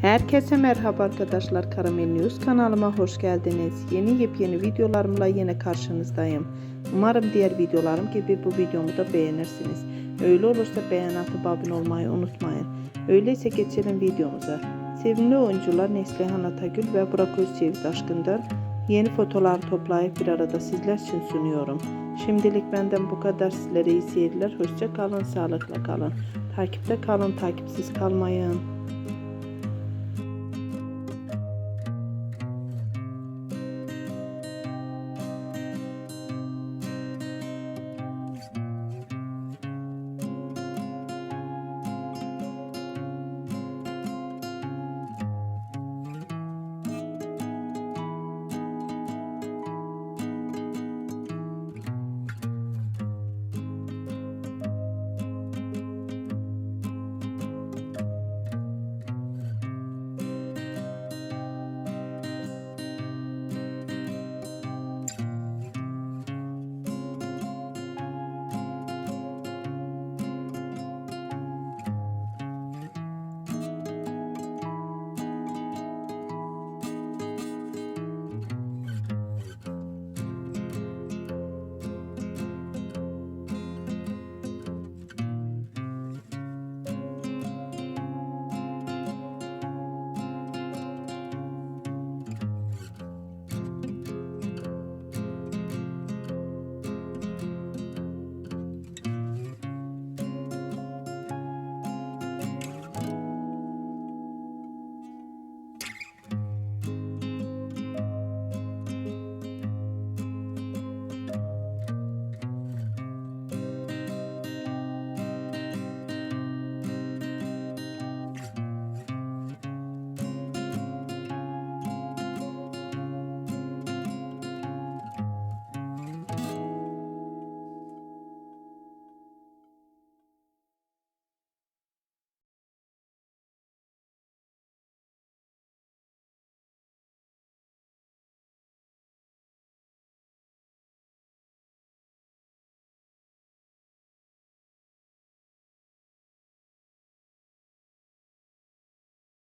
Herkese merhaba arkadaşlar Karamel News kanalıma hoş geldiniz. Yeni yepyeni videolarımla yine karşınızdayım. Umarım diğer videolarım gibi bu videomu da beğenirsiniz. Öyle olursa beğen atıp abone olmayı unutmayın. Öyleyse geçelim videomuza. Sevimli oyuncular Neslihan Atagül ve Burak Özçivit aşkından yeni fotoğraflar toplayıp bir arada sizler için sunuyorum. Şimdilik benden bu kadar. Sizlere iyi seyirler. Hoşça kalın, sağlıkla kalın. Takipte kalın, takipsiz kalmayın.